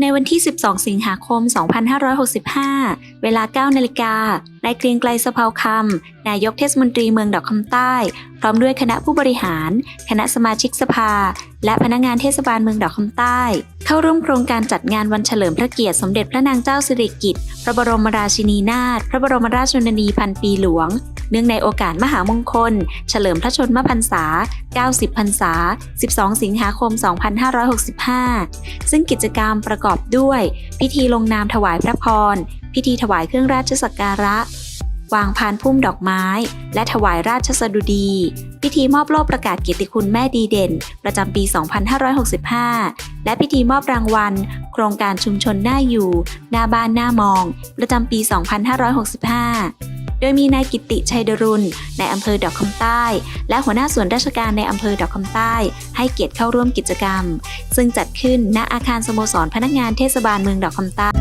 ในวันที่ 12 สิงหาคม 2565 เวลา 9 นาฬิกานายเกรียงไกลสะเพาคำ นายกเทศมนตรีเมืองดอกคำใต้ พร้อมด้วยคณะผู้บริหาร คณะสมาชิกสภา และพนักงานเทศบาลเมืองดอกคำใต้ เข้าร่วมโครงการจัดงานวันเฉลิมพระเกียรติสมเด็จพระนางเจ้าสิริกิติ์พระบรมราชินีนาถพระบรมราชชนนีพันปีหลวง เนื่องในโอกาสมหามงคล เฉลิมพระชนมพรรษา 90 พรรษา 12 สิงหาคม 2565 ซึ่งกิจกรรมประกอบด้วย พิธีลงนามถวายพระพร พิธีถวายเครื่องราชสักการะ วางพานพุ่มดอกไม้ และถวายราชสดุดี พิธีมอบโล่ประกาศเกียรติคุณแม่ดีเด่น ประจำปี 2565 และพิธีมอบรางวัล โครงการชุมชนหน่าอยู่ หน้าบ้านหน้ามอง ประจำปี 2565โดยมีนายกิตติชัยดรุณในอำเภอดอกคำใต้ และหัวหน้าส่วนราชการในอำเภอดอกคำใต้ ให้เกียรติเข้าร่วมกิจกรรม ซึ่งจัดขึ้นณอาคารสโมสรพนักงานเทศบาลเมืองดอกคำใต้